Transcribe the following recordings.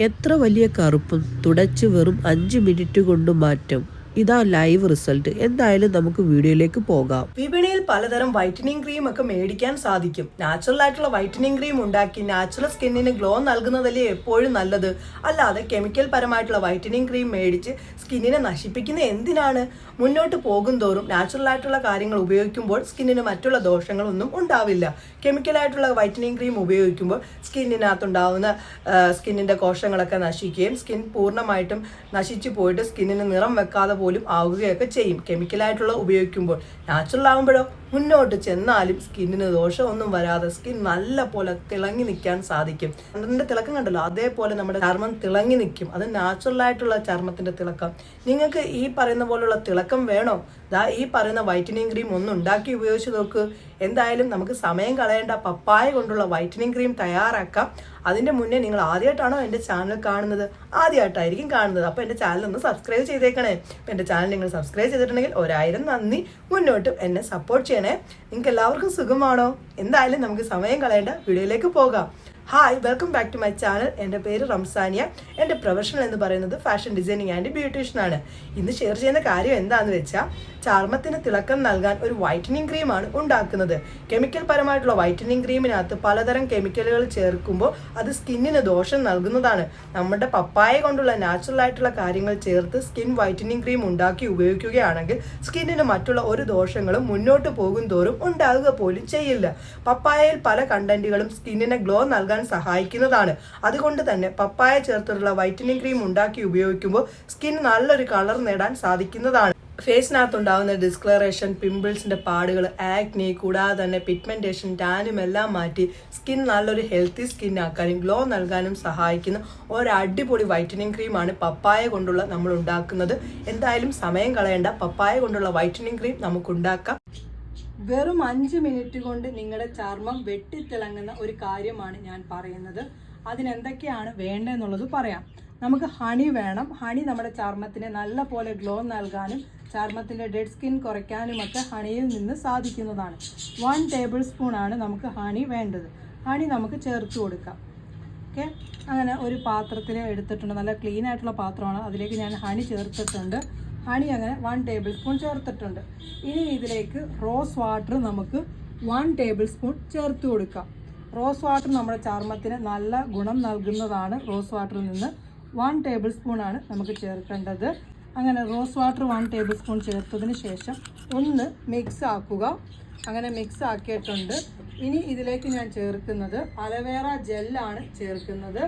എത്ര വലിയ കറുപ്പും തുടച്ച് വെറും അഞ്ച് മിനിറ്റ് കൊണ്ട് മാറ്റം. ഇതാ ലൈവ് റിസൾട്ട് എന്തായാലും നമുക്ക് വീഡിയോയിലേക്ക് പോകാം. വിപണിയിൽ പലതരം വൈറ്റനിങ് ക്രീം ഒക്കെ മേടിക്കാൻ സാധിക്കും. നാച്ചുറൽ ആയിട്ടുള്ള വൈറ്റനിങ് ക്രീം ഉണ്ടാക്കി നാച്ചുറൽ സ്കിന്നിന് ഗ്ലോ നൽകുന്നതല്ലേ എപ്പോഴും നല്ലത്? അല്ലാതെ കെമിക്കൽ പരമായിട്ടുള്ള വൈറ്റനിങ് ക്രീം മേടിച്ച് സ്കിന്നിനെ നശിപ്പിക്കുന്ന എന്തിനാണ്? മുന്നോട്ട് പോകും തോറും നാച്ചുറൽ ആയിട്ടുള്ള കാര്യങ്ങൾ ഉപയോഗിക്കുമ്പോൾ സ്കിന്നിന് മറ്റുള്ള ദോഷങ്ങളൊന്നും ഉണ്ടാവില്ല. കെമിക്കൽ ആയിട്ടുള്ള വൈറ്റനിങ് ക്രീം ഉപയോഗിക്കുമ്പോൾ സ്കിന്നിനകത്തുണ്ടാവുന്ന സ്കിന്നിന്റെ കോശങ്ങളൊക്കെ നശിക്കുകയും സ്കിൻ പൂർണമായിട്ടും നശിച്ചു പോയിട്ട് സ്കിന്നിന് നിറം വെക്കാതെ പോലും ആവുകയൊക്കെ ചെയ്യും. കെമിക്കലായിട്ടുള്ള ഉപയോഗിക്കുമ്പോൾ നാച്ചുറൽ ആകുമ്പോഴോ മുന്നോട്ട് ചെന്നാലും സ്കിന്നിന് ദോഷമൊന്നും വരാതെ സ്കിൻ നല്ല പോലെ തിളങ്ങി നിൽക്കാൻ സാധിക്കും. അതിന്റെ തിളക്കം കണ്ടല്ലോ? അതേപോലെ നമ്മുടെ ചർമ്മം തിളങ്ങി നിൽക്കും. അത് നാച്ചുറൽ ആയിട്ടുള്ള ചർമ്മത്തിന്റെ തിളക്കം. നിങ്ങൾക്ക് ഈ പറയുന്ന പോലുള്ള തിളക്കം വേണോ? ദാ ഈ പറയുന്ന വൈറ്റനിങ് ക്രീം ഒന്ന് ഉണ്ടാക്കി ഉപയോഗിച്ച് നോക്ക്. എന്തായാലും നമുക്ക് സമയം കളയേണ്ട പപ്പായ കൊണ്ടുള്ള വൈറ്റനിങ് ക്രീം തയ്യാറാക്കാം. അതിന്റെ മുന്നേ നിങ്ങൾ ആദ്യമായിട്ടാണോ എന്റെ ചാനൽ കാണുന്നത്? ആദ്യമായിട്ടായിരിക്കും കാണുന്നത്. അപ്പോൾ എന്റെ ചാനൽ ഒന്ന് സബ്സ്ക്രൈബ് ചെയ്തേക്കണേ. അപ്പോൾ എന്റെ ചാനൽ നിങ്ങൾ സബ്സ്ക്രൈബ് ചെയ്തിട്ടുണ്ടെങ്കിൽ ഒരായിരം നന്ദി. മുന്നോട്ട് എന്നെ സപ്പോർട്ട് ചെയ്യണേ. നിങ്ങൾക്ക് എല്ലാവർക്കും സുഖമാണോ? എന്തായാലും നമുക്ക് സമയം കളയേണ്ട വീഡിയോയിലേക്ക് പോകാം. Hi welcome back to my channel എന്റെ പേര് റംസാനിയ. എന്റെ പ്രൊഫഷണൽ എന്ന് പറയുന്നത് ഫാഷൻ ഡിസൈനിങ് ആൻഡ് ബ്യൂട്ടീഷ്യൻ ആണ്. ഇന്ന് ഷെയർ ചെയ്യുന്ന കാര്യം എന്താണെന്ന് വെച്ചാൽ ചർമ്മത്തിന് തിളക്കം നൽകാൻ ഒരു വൈറ്റനിങ് ക്രീമാണ് ഉണ്ടാക്കുന്നത്. കെമിക്കൽ പരമായിട്ടുള്ള വൈറ്റനിങ് ക്രീമിനകത്ത് പലതരം കെമിക്കലുകൾ ചേർക്കുമ്പോൾ അത് സ്കിന്നിന് ദോഷം നൽകുന്നതാണ്. നമ്മുടെ പപ്പായ കൊണ്ടുള്ള നാച്ചുറൽ ആയിട്ടുള്ള കാര്യങ്ങൾ ചേർത്ത് സ്കിൻ വൈറ്റനിങ് ക്രീം ഉണ്ടാക്കി ഉപയോഗിക്കുകയാണെങ്കിൽ സ്കിന്നിന് മറ്റുള്ള ഒരു ദോഷങ്ങളും മുന്നോട്ട് പോകും തോറും ഉണ്ടാകുക പോലും ചെയ്യില്ല. പപ്പായയിൽ പല കണ്ടന്റുകളും സ്കിന്നിനെ ഗ്ലോ നൽകാൻ സഹായിക്കുന്നതാണ്. അതുകൊണ്ട് തന്നെ പപ്പായ ചേർത്തിട്ടുള്ള വൈറ്റനിങ് ക്രീം ഉണ്ടാക്കി ഉപയോഗിക്കുമ്പോൾ സ്കിൻ നല്ലൊരു കളർ നേടാൻ സാധിക്കുന്നതാണ്. ഫേസിനകത്തുണ്ടാകുന്ന ഡിസ്ക്ലറേഷൻ പിമ്പിൾസിന്റെ പാടുകൾ ആക്നി കൂടാതെ തന്നെ പിഗ്മെന്റേഷൻ ടാനും എല്ലാം മാറ്റി സ്കിൻ നല്ലൊരു ഹെൽത്തി സ്കിൻ ആക്കാനും ഗ്ലോ നൽകാനും സഹായിക്കുന്ന ഒരു അടിപൊളി വൈറ്റനിങ് ക്രീമാണ് പപ്പായ കൊണ്ടുള്ള നമ്മൾ ഉണ്ടാക്കുന്നത്. എന്തായാലും സമയം കളയേണ്ട പപ്പായ കൊണ്ടുള്ള വൈറ്റനിങ് ക്രീം നമുക്ക് ഉണ്ടാക്കാം വെറും അഞ്ച് മിനിറ്റ് കൊണ്ട് നിങ്ങളുടെ ചർമ്മം വെട്ടിത്തിളങ്ങുന്ന ഒരു കാര്യമാണ് ഞാൻ പറയുന്നത്. അതിനെന്തൊക്കെയാണ് വേണ്ടതെന്നുള്ളത് പറയാം. നമുക്ക് ഹണി വേണം. ഹണി നമ്മുടെ ചർമ്മത്തിന് നല്ല പോലെ ഗ്ലോ നൽകാനും ചർമ്മത്തിന്റെ ഡെഡ് സ്കിൻ കുറയ്ക്കാനുമൊക്കെ ഹണിയിൽ നിന്ന് സാധിക്കുന്നതാണ്. വൺ ടേബിൾ സ്പൂൺ ആണ് നമുക്ക് ഹണി വേണ്ടത്. ഹണി നമുക്ക് ചേർത്ത് കൊടുക്കാം. ഓക്കെ? അങ്ങനെ ഒരു പാത്രത്തിൽ എടുത്തിട്ടുണ്ട്. നല്ല ക്ലീൻ ആയിട്ടുള്ള പാത്രമാണ്. അതിലേക്ക് ഞാൻ ഹണി ചേർത്തിട്ടുണ്ട്. ഹണി അങ്ങനെ വൺ ടേബിൾ സ്പൂൺ ചേർത്തിട്ടുണ്ട്. ഇനി ഇതിലേക്ക് റോസ് വാട്ടർ നമുക്ക് വൺ ടേബിൾ സ്പൂൺ ചേർത്ത് കൊടുക്കാം. റോസ് വാട്ടർ നമ്മുടെ ചർമ്മത്തിന് നല്ല ഗുണം നൽകുന്നതാണ്. റോസ് വാട്ടറിൽ നിന്ന് വൺ ടേബിൾ സ്പൂൺ ആണ് നമുക്ക് ചേർക്കേണ്ടത്. അങ്ങനെ rose water one tablespoon ചേർത്തതിന് ശേഷം ഒന്ന് മിക്സ് ആക്കുക. അങ്ങനെ മിക്സ് ആക്കിയിട്ടുണ്ട്. ഇനി ഇതിലേക്ക് ഞാൻ ചേർക്കുന്നത് അലവേറ ജെല്ലാണ് ചേർക്കുന്നത്.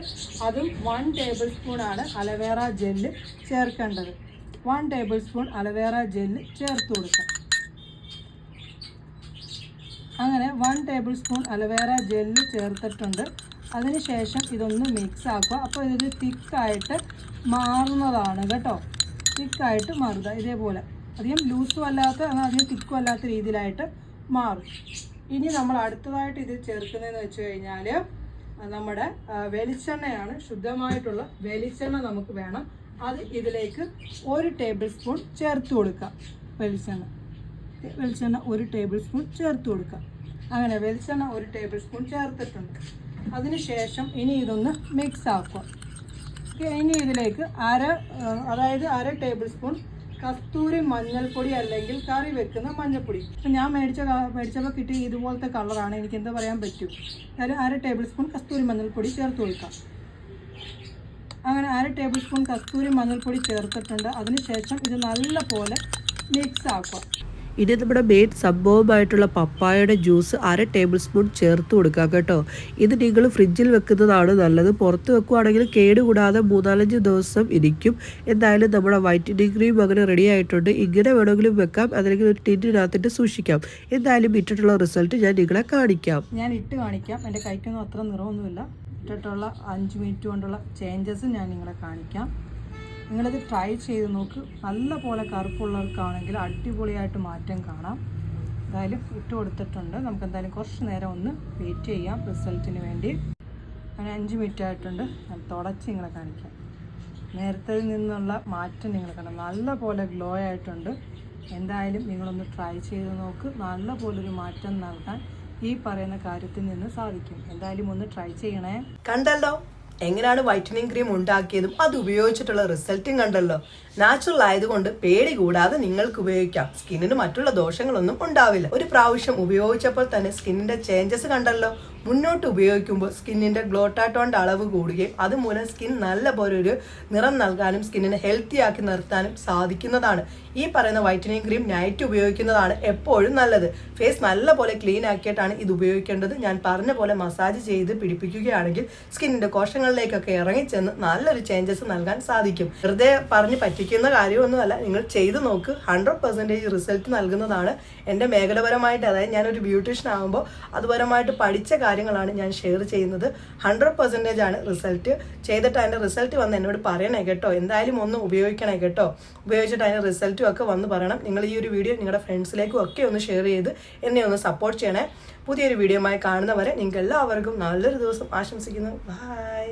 അതും വൺ ടേബിൾ സ്പൂൺ ആണ് അലവേറ ജെല്ല് ചേർക്കേണ്ടത്. One tablespoon aloe vera gel ചേർത്ത് കൊടുക്കുക അങ്ങനെ one tablespoon aloe vera gel ചേർത്തിട്ടുണ്ട്. അതിനുശേഷം ഇതൊന്ന് മിക്സ് ആക്കുക. അപ്പോൾ ഇതൊരു തിക്കായിട്ട് മാറുന്നതാണ് കേട്ടോ. തിക്കായിട്ട് മാറുക ഇതേപോലെ. അധികം ലൂസും അല്ലാത്ത അധികം തിക്കും അല്ലാത്ത രീതിയിലായിട്ട് മാറും. ഇനി നമ്മൾ അടുത്തതായിട്ട് ഇത് ചേർക്കുന്നതെന്ന് വെച്ച് കഴിഞ്ഞാൽ നമ്മുടെ വെളിച്ചെണ്ണയാണ്. ശുദ്ധമായിട്ടുള്ള വെളിച്ചെണ്ണ നമുക്ക് വേണം. അത് ഇതിലേക്ക് ഒരു ടേബിൾ സ്പൂൺ ചേർത്ത് കൊടുക്കുക. വെളിച്ചെണ്ണ. വെളിച്ചെണ്ണ ഒരു ടേബിൾ സ്പൂൺ ചേർത്ത് കൊടുക്കുക. അങ്ങനെ വെളിച്ചെണ്ണ ഒരു ടേബിൾ സ്പൂൺ ചേർത്തിട്ടുണ്ട്. അതിനുശേഷം ഇനി ഇതൊന്ന് മിക്സ് ആക്കുക. ഇനി ഇതിലേക്ക് അര അതായത് അര ടേബിൾ സ്പൂൺ കസ്തൂരി മഞ്ഞൾപ്പൊടി അല്ലെങ്കിൽ കറി വെക്കുന്ന മഞ്ഞൾപ്പൊടി. ഇപ്പം ഞാൻ മേടിച്ച മേടിച്ചപ്പോൾ കിട്ടിയ ഇതുപോലത്തെ കളറാണ് എനിക്ക് എന്താ പറയാൻ പറ്റും? അതായത് അര ടേബിൾ സ്പൂൺ കസ്തൂരി മഞ്ഞൾപ്പൊടി ചേർത്ത് കൊടുക്കാം. അങ്ങനെ അര ടേബിൾ സ്പൂൺ കസ്തൂരി മഞ്ഞൾപ്പൊടി ചേർത്തിട്ടുണ്ട്. അതിനുശേഷം ഇത് നല്ലപോലെ മിക്സ് ആക്കുക. ഇനി നമ്മുടെ മെയിൻ സംഭവമായിട്ടുള്ള പപ്പായയുടെ ജ്യൂസ് അര ടേബിൾ സ്പൂൺ ചേർത്ത് കൊടുക്കുക കേട്ടോ. ഇത് നിങ്ങൾ ഫ്രിഡ്ജിൽ വെക്കുന്നതാണ് നല്ലത്. പുറത്ത് വെക്കുവാണെങ്കിൽ കേടുകൂടാതെ മൂന്നാലഞ്ച് ദിവസം ഇരിക്കും. എന്തായാലും നമ്മുടെ വൈറ്റനിങ് ക്രീം അങ്ങനെ റെഡി ആയിട്ടുണ്ട്. ഇങ്ങനെ വേണമെങ്കിലും വെക്കാം. അല്ലെങ്കിൽ ഒരു ടിന്നിനകത്തിട്ട് സൂക്ഷിക്കാം. എന്തായാലും ഇട്ടിട്ടുള്ള റിസൾട്ട് ഞാൻ നിങ്ങളെ കാണിക്കാം. ഞാൻ ഇട്ട് കാണിക്കാം. എന്റെ കൈക്കൊന്നും അത്ര നിറമൊന്നുമില്ല. ഇട്ടിട്ടുള്ള അഞ്ച് മിനിറ്റ് കൊണ്ടുള്ള ചേഞ്ചസ് ഞാൻ നിങ്ങളെ കാണിക്കാം. നിങ്ങളിത് ട്രൈ ചെയ്ത് നോക്ക്. നല്ല പോലെ കറുപ്പുള്ളവർക്കാണെങ്കിൽ അടിപൊളിയായിട്ട് മാറ്റം കാണാം. എന്തായാലും ഇട്ട് കൊടുത്തിട്ടുണ്ട്. നമുക്ക് എന്തായാലും കുറച്ച് നേരം ഒന്ന് വെയിറ്റ് ചെയ്യാം റിസൾട്ടിന് വേണ്ടി. അങ്ങനെ അഞ്ച് മിനിറ്റ് ആയിട്ടുണ്ട്. ഞാൻ തുടച്ച് നിങ്ങളെ കാണിക്കാം. നേരത്തെ നിന്നുള്ള മാറ്റം നിങ്ങൾ കണ്ടു നല്ല പോലെ ഗ്ലോ ആയിട്ടുണ്ട്. എന്തായാലും നിങ്ങളൊന്ന് ട്രൈ ചെയ്ത് നോക്ക്. നല്ല പോലൊരു മാറ്റം നൽകാൻ ഈ പറയുന്ന കാര്യത്തിൽ നിന്ന് സാധിക്കും. എന്തായാലും ഒന്ന് ട്രൈ ചെയ്യണേ. കണ്ടല്ലോ? എങ്ങനെയാണ് വൈറ്റനിങ് ക്രീം ഉണ്ടാക്കിയതും അത് ഉപയോഗിച്ചിട്ടുള്ള റിസൾട്ടും കണ്ടല്ലോ. നാച്ചുറൽ ആയതുകൊണ്ട് പേടി കൂടാതെ നിങ്ങൾക്ക് ഉപയോഗിക്കാം. സ്കിന്നിന് മറ്റുള്ള ദോഷങ്ങളൊന്നും ഉണ്ടാവില്ല. ഒരു പ്രാവശ്യം ഉപയോഗിച്ചപ്പോൾ തന്നെ സ്കിന്നിന്റെ ചേഞ്ചസ് കണ്ടല്ലോ. മുന്നോട്ട് ഉപയോഗിക്കുമ്പോൾ സ്കിന്നിന്റെ ഗ്ലോട്ടാട്ടോണിന്റെ അളവ് കൂടുകയും അതുമൂലം സ്കിൻ നല്ല പോലെ ഒരു നിറം നൽകാനും സ്കിന്നിനെ ഹെൽത്തി ആക്കി നിർത്താനും സാധിക്കുന്നതാണ്. ഈ പറയുന്ന വൈറ്റനിങ് ക്രീം നൈറ്റ് ഉപയോഗിക്കുന്നതാണ് എപ്പോഴും നല്ലത്. ഫേസ് നല്ല പോലെ ക്ലീൻ ആക്കിയിട്ടാണ് ഇത് ഉപയോഗിക്കേണ്ടത്. ഞാൻ പറഞ്ഞ പോലെ മസാജ് ചെയ്ത് പിടിപ്പിക്കുകയാണെങ്കിൽ സ്കിന്നിന്റെ കോശങ്ങളിലേക്കൊക്കെ ഇറങ്ങിച്ചെന്ന് നല്ലൊരു ചേഞ്ചസ് നൽകാൻ സാധിക്കും. വെറുതെ പറഞ്ഞ് പറ്റിക്കുന്ന കാര്യമൊന്നുമല്ല. നിങ്ങൾ ചെയ്ത് നോക്ക്. ഹൺഡ്രഡ് പെർസെന്റേജ് റിസൾട്ട് നൽകുന്നതാണ്. എന്റെ മേഖലപരമായിട്ട് അതായത് ഞാനൊരു ബ്യൂട്ടീഷ്യൻ ആകുമ്പോൾ അതുപരമായിട്ട് പഠിച്ച കാര്യങ്ങളാണ് ഞാൻ ഷെയർ ചെയ്യുന്നത്. ഹൺഡ്രഡ് പെർസെന്റേജ് ആണ് റിസൾട്ട് ചെയ്തിട്ട് അതിന്റെ റിസൾട്ട് വന്ന് എന്നോട് പറയണേ കേട്ടോ. എന്തായാലും ഒന്ന് ഉപയോഗിക്കണേ കേട്ടോ. ഉപയോഗിച്ചിട്ട് അതിന്റെ റിസൾട്ടും ഒക്കെ വന്ന് പറയണം. നിങ്ങൾ ഈ ഒരു വീഡിയോ നിങ്ങളുടെ ഫ്രണ്ട്സിലേക്കും ഒക്കെ ഒന്ന് ഷെയർ ചെയ്ത് എന്നെ ഒന്ന് സപ്പോർട്ട് ചെയ്യണേ. പുതിയൊരു വീഡിയോമായി കാണുന്നവരെ നിങ്ങൾക്ക് എല്ലാവർക്കും നല്ലൊരു ദിവസം ആശംസിക്കുന്നു. ബൈ